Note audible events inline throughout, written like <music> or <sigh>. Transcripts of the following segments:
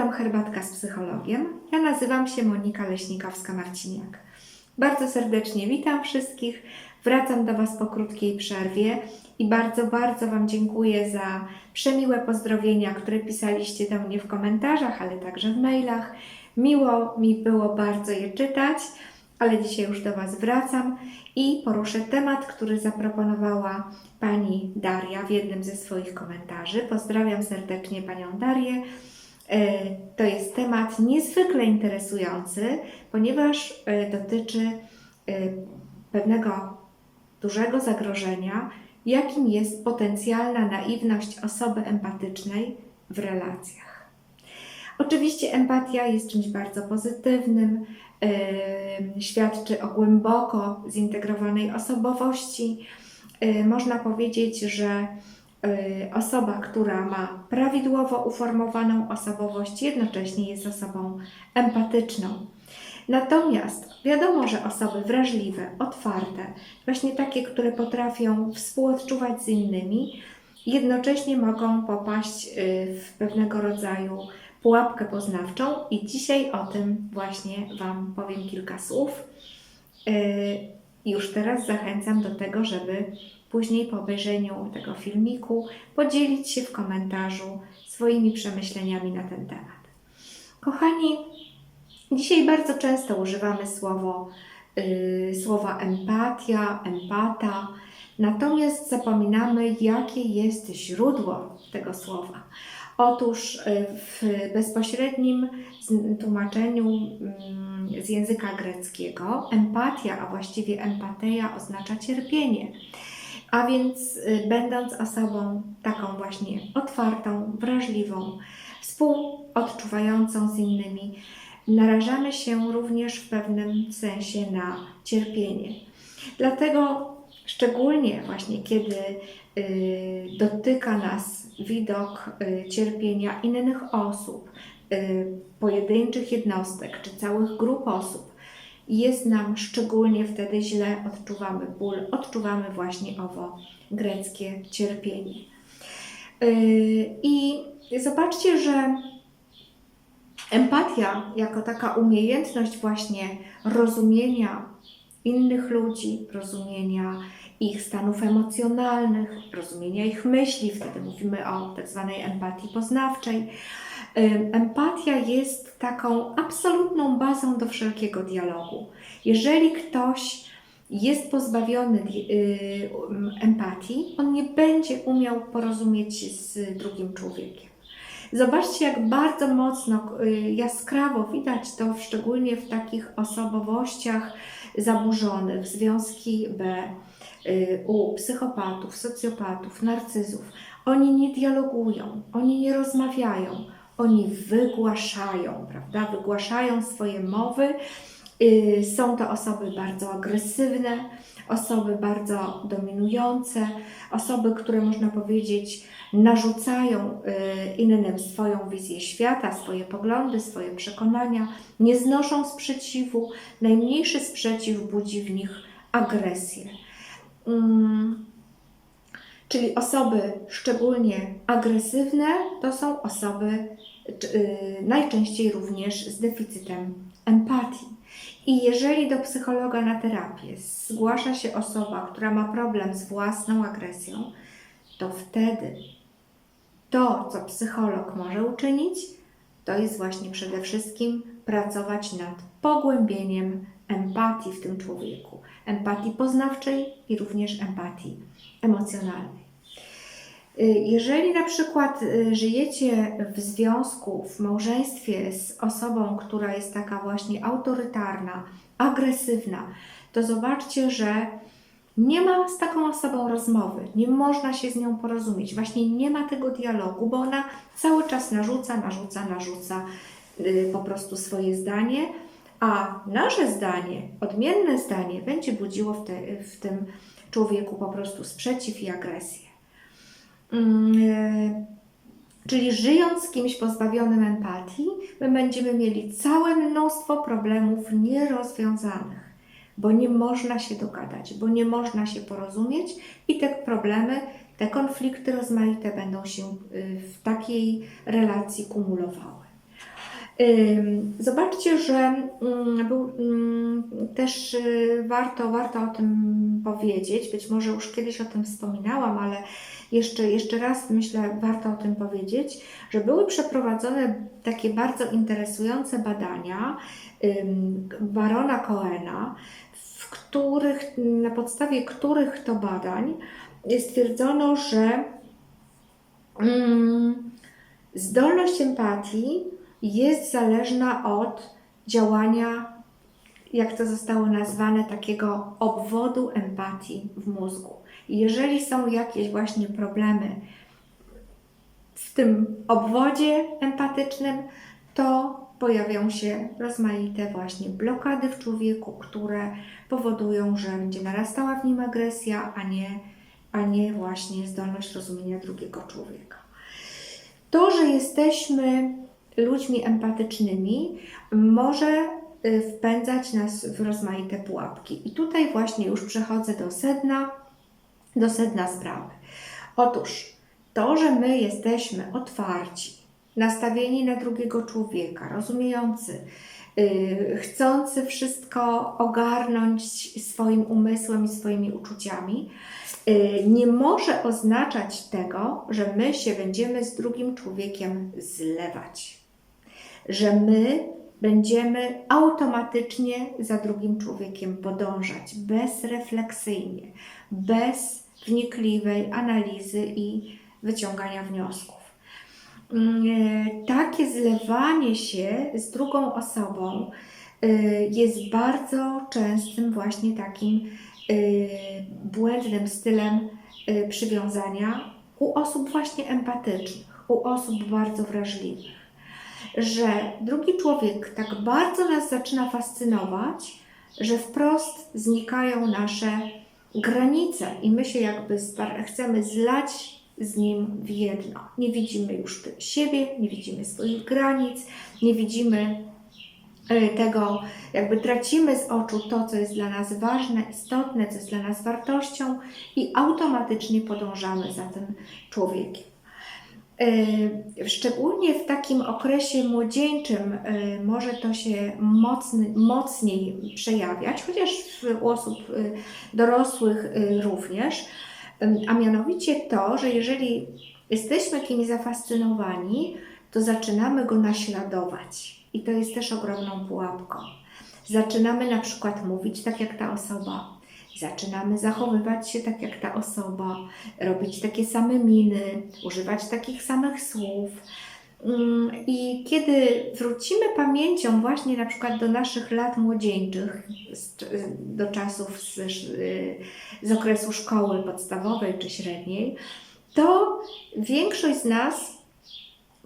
program Herbatka z psychologiem. Ja nazywam się Monika Leśnikowska-Marciniak. Bardzo serdecznie witam wszystkich. Wracam do Was po krótkiej przerwie i bardzo, bardzo Wam dziękuję za przemiłe pozdrowienia, które pisaliście do mnie w komentarzach, ale także w mailach. Miło mi było bardzo je czytać, ale dzisiaj już do Was wracam i poruszę temat, który zaproponowała Pani Daria w jednym ze swoich komentarzy. Pozdrawiam serdecznie Panią Darię. E, To jest temat niezwykle interesujący, ponieważ e, dotyczy e, pewnego dużego zagrożenia, jakim jest potencjalna naiwność osoby empatycznej w relacjach. Oczywiście empatia jest czymś bardzo pozytywnym, świadczy o głęboko zintegrowanej osobowości. Można powiedzieć, że osoba, która ma prawidłowo uformowaną osobowość, jednocześnie jest osobą empatyczną. Natomiast wiadomo, że osoby wrażliwe, otwarte, właśnie takie, które potrafią współodczuwać z innymi, jednocześnie mogą popaść y, w pewnego rodzaju pułapkę poznawczą i dzisiaj o tym właśnie Wam powiem kilka słów. Y, Już teraz zachęcam do tego, żeby później po obejrzeniu tego filmiku podzielić się w komentarzu swoimi przemyśleniami na ten temat. Kochani, Dzisiaj bardzo często używamy słowo, y, słowa empatia, empata, natomiast zapominamy, jakie jest źródło tego słowa. Otóż y, w bezpośrednim tłumaczeniu mm, z języka greckiego empatia, a właściwie empateia oznacza cierpienie. A więc, y, będąc osobą taką właśnie otwartą, wrażliwą, współodczuwającą z innymi, narażamy się również w pewnym sensie na cierpienie. Dlatego szczególnie właśnie kiedy y, dotyka nas widok y, cierpienia innych osób, pojedynczych jednostek czy całych grup osób, jest nam szczególnie wtedy źle, odczuwamy ból, odczuwamy właśnie owo greckie cierpienie. Y, I zobaczcie, że Empatia jako taka umiejętność właśnie rozumienia innych ludzi, rozumienia ich stanów emocjonalnych, rozumienia ich myśli, wtedy mówimy o tak zwanej empatii poznawczej. Empatia jest taką absolutną bazą do wszelkiego dialogu. Jeżeli ktoś jest pozbawiony y, empatii, on nie będzie umiał porozumieć się z drugim człowiekiem. Zobaczcie, jak bardzo mocno, y, jaskrawo widać to, szczególnie w takich osobowościach zaburzonych, związki B, u psychopatów, socjopatów, narcyzów. Oni nie dialogują, oni nie rozmawiają, oni wygłaszają, prawda? Wygłaszają swoje mowy. Y, Są to osoby bardzo agresywne, osoby bardzo dominujące, osoby, które można powiedzieć narzucają y, innym swoją wizję świata, swoje poglądy, swoje przekonania, nie znoszą sprzeciwu. Najmniejszy sprzeciw budzi w nich agresję. Mm, Czyli osoby szczególnie agresywne to są osoby y, najczęściej również z deficytem empatii. I jeżeli do psychologa na terapię zgłasza się osoba, która ma problem z własną agresją, to wtedy to, co psycholog może uczynić, to jest właśnie przede wszystkim pracować nad pogłębieniem empatii w tym człowieku. Empatii poznawczej i również empatii emocjonalnej. Y, Jeżeli na przykład y, żyjecie w związku, w małżeństwie z osobą, która jest taka właśnie autorytarna, agresywna, to zobaczcie, że nie ma z taką osobą rozmowy, nie można się z nią porozumieć, właśnie nie ma tego dialogu, bo ona cały czas narzuca, narzuca, narzuca y, po prostu swoje zdanie, a nasze zdanie, odmienne zdanie, będzie budziło w, te, w tym człowieku po prostu sprzeciw i agresję. Mm, e, Czyli żyjąc z kimś pozbawionym empatii, my będziemy mieli całe mnóstwo problemów nierozwiązanych, bo nie można się dogadać, bo nie można się porozumieć i te problemy, te konflikty rozmaite będą się y, w takiej relacji kumulowały. Zobaczcie, że mm, był, mm, też y, warto, warto o tym powiedzieć. Być może już kiedyś o tym wspominałam, ale jeszcze, jeszcze raz myślę, warto o tym powiedzieć, że były przeprowadzone takie bardzo interesujące badania barona Coena, w których, na podstawie których to badań stwierdzono, że mm, zdolność empatii jest zależna od działania, jak to zostało nazwane, takiego obwodu empatii w mózgu. Jeżeli są jakieś właśnie problemy w tym obwodzie empatycznym, to pojawią się rozmaite właśnie blokady w człowieku, które powodują, że będzie narastała w nim agresja, a nie, a nie właśnie zdolność rozumienia drugiego człowieka. To, że jesteśmy ludźmi empatycznymi, może y, wpędzać nas w rozmaite pułapki. I tutaj właśnie już przechodzę do sedna, do sedna sprawy. Otóż to, że my jesteśmy otwarci, nastawieni na drugiego człowieka, rozumiejący, yy, chcący wszystko ogarnąć swoim umysłem i swoimi uczuciami, yy, nie może oznaczać tego, że my się będziemy z drugim człowiekiem zlewać. Że my będziemy automatycznie za drugim człowiekiem podążać bezrefleksyjnie, bez wnikliwej analizy i wyciągania wniosków. Mm, e, Takie zlewanie się z drugą osobą e, jest bardzo częstym właśnie takim e, błędnym stylem przywiązania u osób właśnie empatycznych, u osób bardzo wrażliwych. Że drugi człowiek tak bardzo nas zaczyna fascynować, że wprost znikają nasze granice i my się jakby chcemy zlać z nim w jedno. Nie widzimy już siebie, nie widzimy swoich granic, nie widzimy e, tego, jakby tracimy z oczu to, co jest dla nas ważne, istotne, co jest dla nas wartością i automatycznie podążamy za tym człowiekiem. E, Szczególnie w takim okresie młodzieńczym e, może to się mocny, mocniej przejawiać, chociaż u osób e, dorosłych również. A mianowicie to, że jeżeli jesteśmy kimś zafascynowani, to zaczynamy go naśladować. I to jest też ogromną pułapką. Zaczynamy na przykład mówić tak jak ta osoba, zaczynamy zachowywać się tak jak ta osoba, robić takie same miny, używać takich samych słów. Mm, I kiedy wrócimy pamięcią właśnie na przykład do naszych lat młodzieńczych, do czasów z, z okresu szkoły podstawowej czy średniej, to większość z nas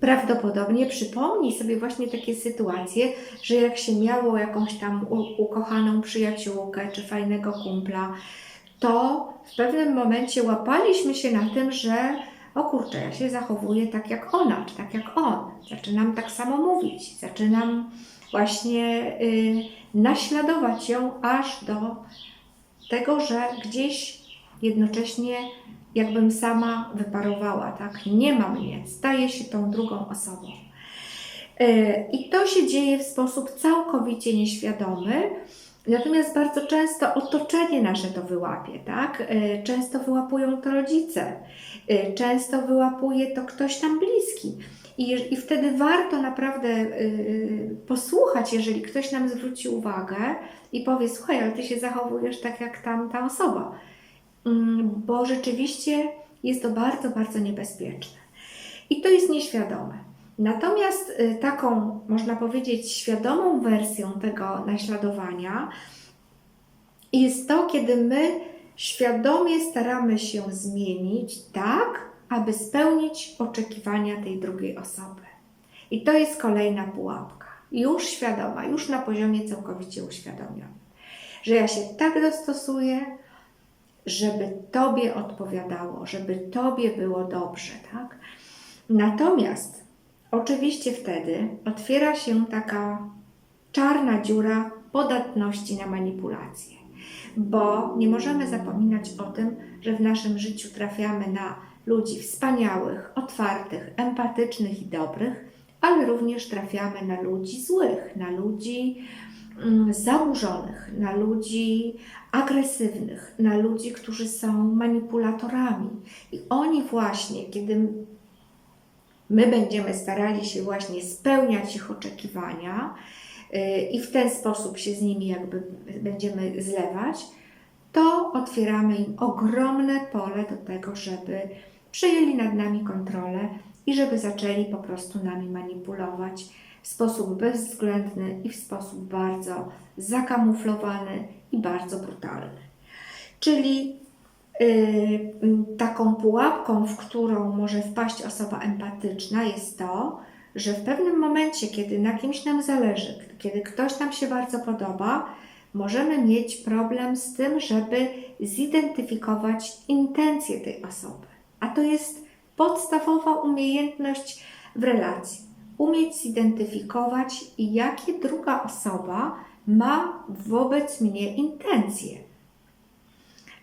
prawdopodobnie przypomni sobie właśnie takie sytuacje, że jak się miało jakąś tam ukochaną przyjaciółkę czy fajnego kumpla, to w pewnym momencie łapaliśmy się na tym, że o kurczę, ja się zachowuję tak jak ona, czy tak jak on. Zaczynam tak samo mówić, zaczynam właśnie y, naśladować ją aż do tego, że gdzieś jednocześnie jakbym sama wyparowała, tak? Nie ma mnie, staję się tą drugą osobą. Y, I to się dzieje w sposób całkowicie nieświadomy, natomiast bardzo często otoczenie nasze to wyłapie, tak? Y, Często wyłapują to rodzice, y, często wyłapuje to ktoś tam bliski. I, I wtedy warto naprawdę posłuchać, jeżeli ktoś nam zwróci uwagę i powie: Słuchaj, ale ty się zachowujesz tak jak tamta osoba. Mm, Bo rzeczywiście jest to bardzo, bardzo niebezpieczne. I to jest nieświadome. Natomiast y, taką, można powiedzieć, świadomą wersją tego naśladowania jest to, kiedy my świadomie staramy się zmienić tak, aby spełnić oczekiwania tej drugiej osoby. I to jest kolejna pułapka. Już świadoma, już na poziomie całkowicie uświadomionym. Że ja się tak dostosuję, żeby Tobie odpowiadało, żeby Tobie było dobrze, tak? Natomiast oczywiście wtedy otwiera się taka czarna dziura podatności na manipulacje, bo nie możemy zapominać o tym, że w naszym życiu trafiamy na ludzi wspaniałych, otwartych, empatycznych i dobrych, ale również trafiamy na ludzi złych, na ludzi zaburzonych, na ludzi agresywnych, na ludzi, którzy są manipulatorami. I oni właśnie, kiedy my będziemy starali się właśnie spełniać ich oczekiwania yy, i w ten sposób się z nimi jakby będziemy zlewać, to otwieramy im ogromne pole do tego, żeby przejęli nad nami kontrolę i żeby zaczęli po prostu nami manipulować w sposób bezwzględny i w sposób bardzo zakamuflowany i bardzo brutalny. Czyli yy, taką pułapką, w którą może wpaść osoba empatyczna, jest to, że w pewnym momencie, kiedy na kimś nam zależy, kiedy ktoś nam się bardzo podoba, możemy mieć problem z tym, żeby zidentyfikować intencje tej osoby. A to jest podstawowa umiejętność w relacji. Umieć zidentyfikować, jakie druga osoba ma wobec mnie intencje.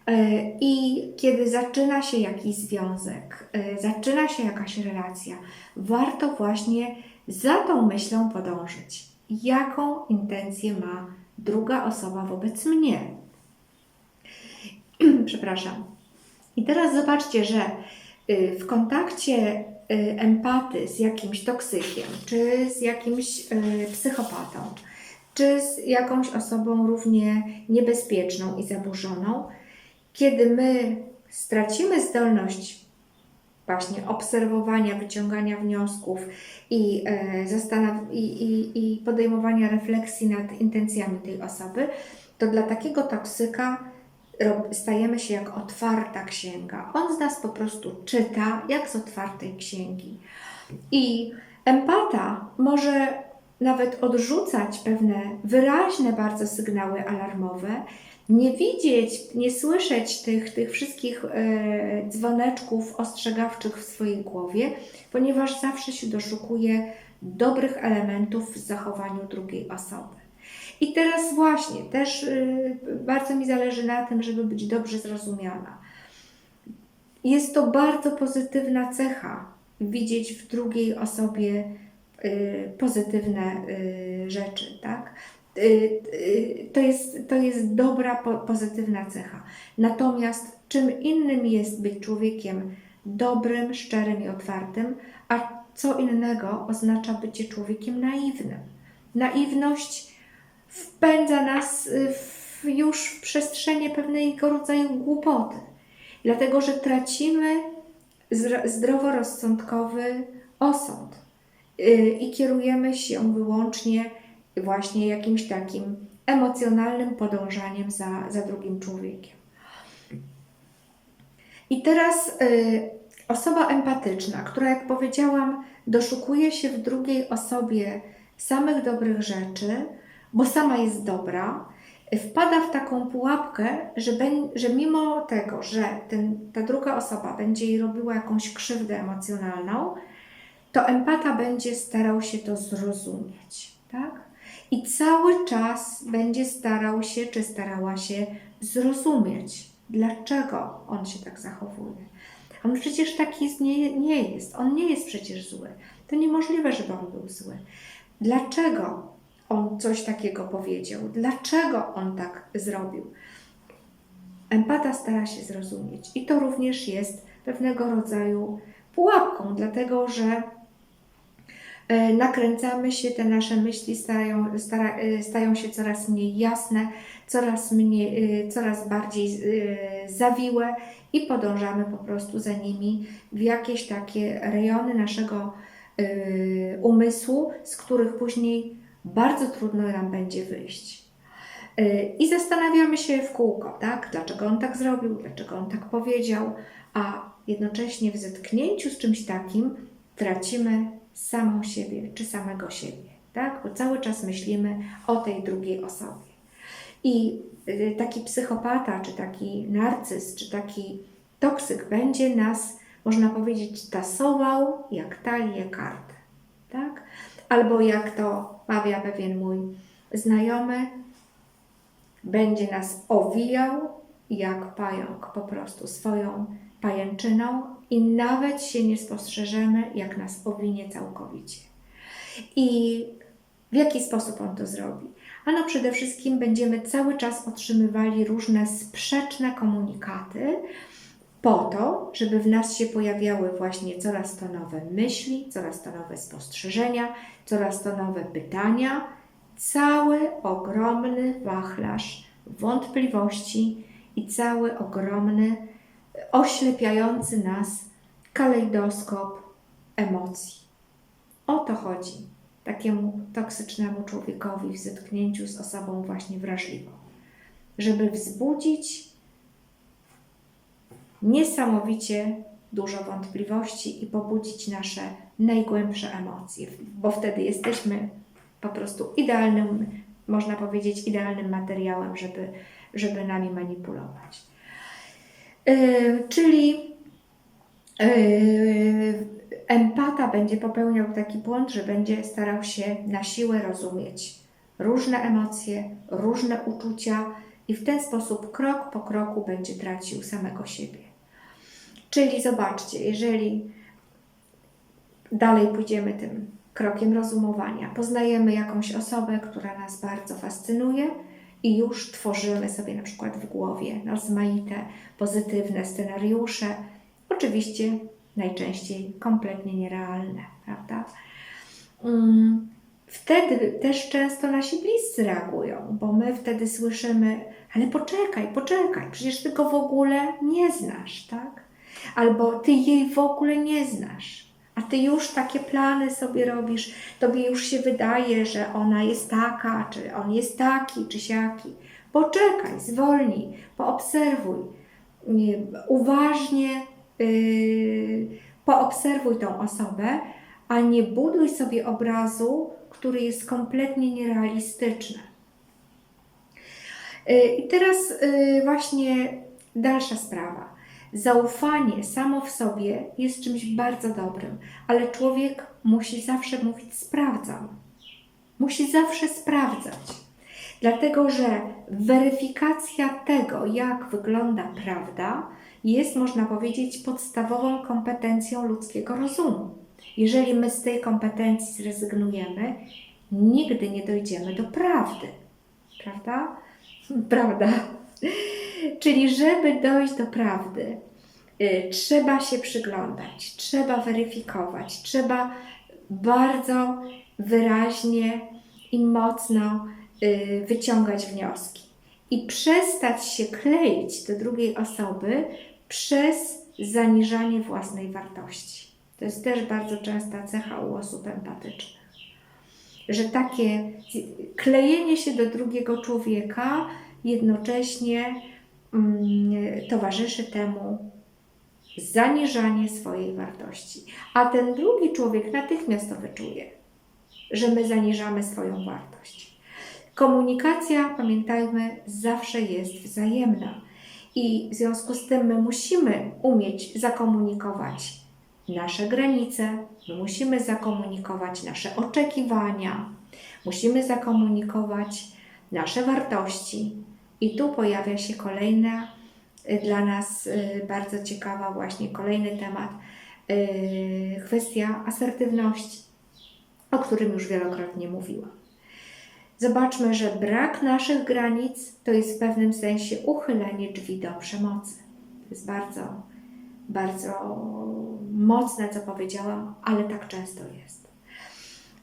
E, I kiedy zaczyna się jakiś związek, e, zaczyna się jakaś relacja, warto właśnie za tą myślą podążyć. Jaką intencję ma druga osoba wobec mnie? <clears throat> Przepraszam. I teraz zobaczcie, że y, w kontakcie empaty z jakimś toksykiem, czy z jakimś y, psychopatą, czy z jakąś osobą równie niebezpieczną i zaburzoną, kiedy my stracimy zdolność właśnie obserwowania, wyciągania wniosków i, e, zastanaw- i, i, i podejmowania refleksji nad intencjami tej osoby, to dla takiego toksyka stajemy się jak otwarta księga. On z nas po prostu czyta jak z otwartej księgi. I empata może nawet odrzucać pewne wyraźne bardzo sygnały alarmowe, nie widzieć, nie słyszeć tych, tych wszystkich e, dzwoneczków ostrzegawczych w swojej głowie, ponieważ zawsze się doszukuje dobrych elementów w zachowaniu drugiej osoby. I teraz właśnie, też y, bardzo mi zależy na tym, żeby być dobrze zrozumiana. Jest to bardzo pozytywna cecha widzieć w drugiej osobie y, pozytywne y, rzeczy, tak? To jest, to jest dobra, po, pozytywna cecha. Natomiast czym innym jest być człowiekiem dobrym, szczerym i otwartym, a co innego oznacza bycie człowiekiem naiwnym. Naiwność wpędza nas y, w, już w przestrzenie pewnego rodzaju głupoty, dlatego że tracimy zdro- zdroworozsądkowy osąd y, i kierujemy się wyłącznie właśnie jakimś takim emocjonalnym podążaniem za, za drugim człowiekiem. I teraz y, osoba empatyczna, która, jak powiedziałam, doszukuje się w drugiej osobie samych dobrych rzeczy, bo sama jest dobra, wpada w taką pułapkę, że, że mimo tego, że ten, ta druga osoba będzie jej robiła jakąś krzywdę emocjonalną, to empata będzie starał się to zrozumieć, tak? I cały czas będzie starał się, czy starała się zrozumieć, dlaczego on się tak zachowuje. On przecież taki nie, nie jest. On nie jest przecież zły. To niemożliwe, żeby on był zły. Dlaczego on coś takiego powiedział? Dlaczego on tak zrobił? Empata stara się zrozumieć. I to również jest pewnego rodzaju pułapką, dlatego że e, nakręcamy się, te nasze myśli starają, stara, e, stają się coraz mniej jasne, coraz, mniej, e, coraz bardziej zawiłe i podążamy po prostu za nimi w jakieś takie rejony naszego umysłu, z których później bardzo trudno nam będzie wyjść. E, I zastanawiamy się w kółko, tak? Dlaczego on tak zrobił, dlaczego on tak powiedział, a jednocześnie w zetknięciu z czymś takim tracimy samą siebie czy samego siebie, tak? Bo cały czas myślimy o tej drugiej osobie. I y, taki psychopata, czy taki narcyz, czy taki toksyk będzie nas, można powiedzieć, tasował jak talię kart, tak? Albo jak to mawia pewien mój znajomy, będzie nas owijał jak pająk po prostu swoją pajęczyną i nawet się nie spostrzeżemy, jak nas owinie całkowicie. I w jaki sposób on to zrobi? Ano przede wszystkim będziemy cały czas otrzymywali różne sprzeczne komunikaty, po to, żeby w nas się pojawiały właśnie coraz to nowe myśli, coraz to nowe spostrzeżenia, coraz to nowe pytania, cały ogromny wachlarz wątpliwości i cały ogromny, oślepiający nas kalejdoskop emocji. O to chodzi takiemu toksycznemu człowiekowi w zetknięciu z osobą właśnie wrażliwą. Żeby wzbudzić niesamowicie dużo wątpliwości i pobudzić nasze najgłębsze emocje, bo wtedy jesteśmy po prostu idealnym, można powiedzieć, idealnym materiałem, żeby, żeby nami manipulować. Yy, czyli yy, empata będzie popełniał taki błąd, że będzie starał się na siłę rozumieć różne emocje, różne uczucia i w ten sposób krok po kroku będzie tracił samego siebie. Czyli zobaczcie, jeżeli dalej pójdziemy tym krokiem rozumowania, poznajemy jakąś osobę, która nas bardzo fascynuje i już tworzymy sobie na przykład w głowie rozmaite pozytywne scenariusze, oczywiście najczęściej kompletnie nierealne, prawda? Mm, Wtedy też często nasi bliscy reagują, bo my wtedy słyszymy, ale poczekaj, poczekaj, przecież ty go w ogóle nie znasz, tak? Albo ty jej w ogóle nie znasz, a ty już takie plany sobie robisz, tobie już się wydaje, że ona jest taka, czy on jest taki, czy siaki. Poczekaj, zwolnij, poobserwuj, nie, uważnie yy, poobserwuj tą osobę, a nie buduj sobie obrazu, który jest kompletnie nierealistyczny. Yy, I teraz yy, właśnie dalsza sprawa. Zaufanie samo w sobie jest czymś bardzo dobrym, ale człowiek musi zawsze mówić sprawdzam. Musi zawsze sprawdzać. Dlatego, że weryfikacja tego, jak wygląda prawda, jest, można powiedzieć, podstawową kompetencją ludzkiego rozumu. Jeżeli my z tej kompetencji zrezygnujemy, nigdy nie dojdziemy do prawdy. Prawda? <laughs> Prawda. Czyli, żeby dojść do prawdy, y, trzeba się przyglądać, trzeba weryfikować, trzeba bardzo wyraźnie i mocno y, wyciągać wnioski i przestać się kleić do drugiej osoby przez zaniżanie własnej wartości. To jest też bardzo częsta cecha u osób empatycznych. Że takie klejenie się do drugiego człowieka jednocześnie towarzyszy temu zaniżanie swojej wartości. A ten drugi człowiek natychmiast to wyczuje, że my zaniżamy swoją wartość. Komunikacja, pamiętajmy, zawsze jest wzajemna. I w związku z tym my musimy umieć zakomunikować nasze granice, my musimy zakomunikować nasze oczekiwania, musimy zakomunikować nasze wartości. I tu pojawia się kolejna y, dla nas y, bardzo ciekawa właśnie kolejny temat, y, kwestia asertywności, o którym już wielokrotnie mówiłam. Zobaczmy, że brak naszych granic to jest w pewnym sensie uchylenie drzwi do przemocy. To jest bardzo, bardzo mocne, co powiedziałam, ale tak często jest.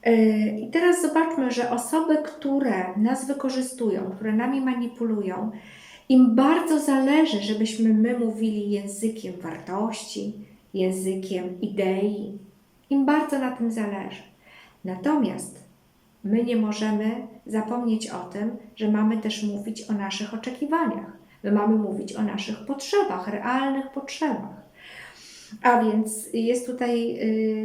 Yy, I teraz zobaczmy, że osoby, które nas wykorzystują, które nami manipulują, im bardzo zależy, żebyśmy my mówili językiem wartości, językiem idei, im bardzo na tym zależy. Natomiast my nie możemy zapomnieć o tym, że mamy też mówić o naszych oczekiwaniach. My mamy mówić o naszych potrzebach, realnych potrzebach. A więc jest tutaj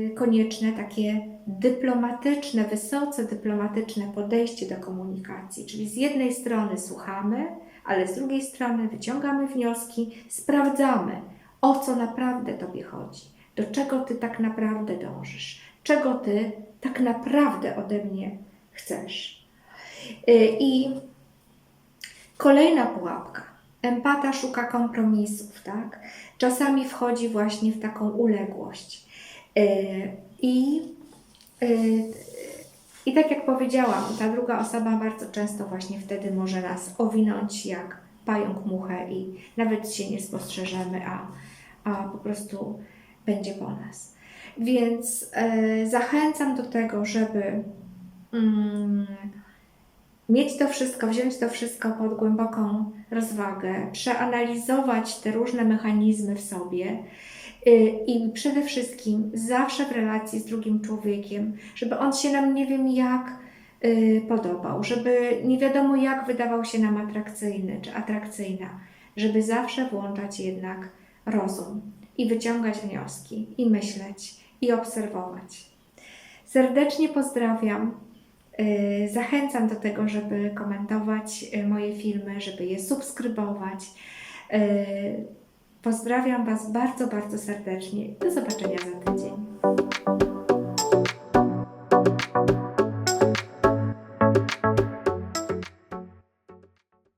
y, konieczne takie dyplomatyczne, wysoce dyplomatyczne podejście do komunikacji. Czyli z jednej strony słuchamy, ale z drugiej strony wyciągamy wnioski, sprawdzamy, o co naprawdę Tobie chodzi, do czego Ty tak naprawdę dążysz, czego Ty tak naprawdę ode mnie chcesz. Y, I kolejna pułapka. Empata szuka kompromisów, tak? Czasami wchodzi właśnie w taką uległość. Y, I y, I tak jak powiedziałam, ta druga osoba bardzo często właśnie wtedy może nas owinąć jak pająk muchę i nawet się nie spostrzeżemy, a, a po prostu będzie po nas. Więc e, zachęcam do tego, żeby mm, mieć to wszystko, wziąć to wszystko pod głęboką rozwagę, przeanalizować te różne mechanizmy w sobie y, i przede wszystkim zawsze w relacji z drugim człowiekiem, żeby on się nam nie wiem jak y, podobał, żeby nie wiadomo jak wydawał się nam atrakcyjny czy atrakcyjna, żeby zawsze włączać jednak rozum i wyciągać wnioski i myśleć i obserwować. Serdecznie pozdrawiam. Y, Zachęcam do tego, żeby komentować y, moje filmy, żeby je subskrybować. Y, Pozdrawiam Was bardzo, bardzo serdecznie. Do zobaczenia za tydzień.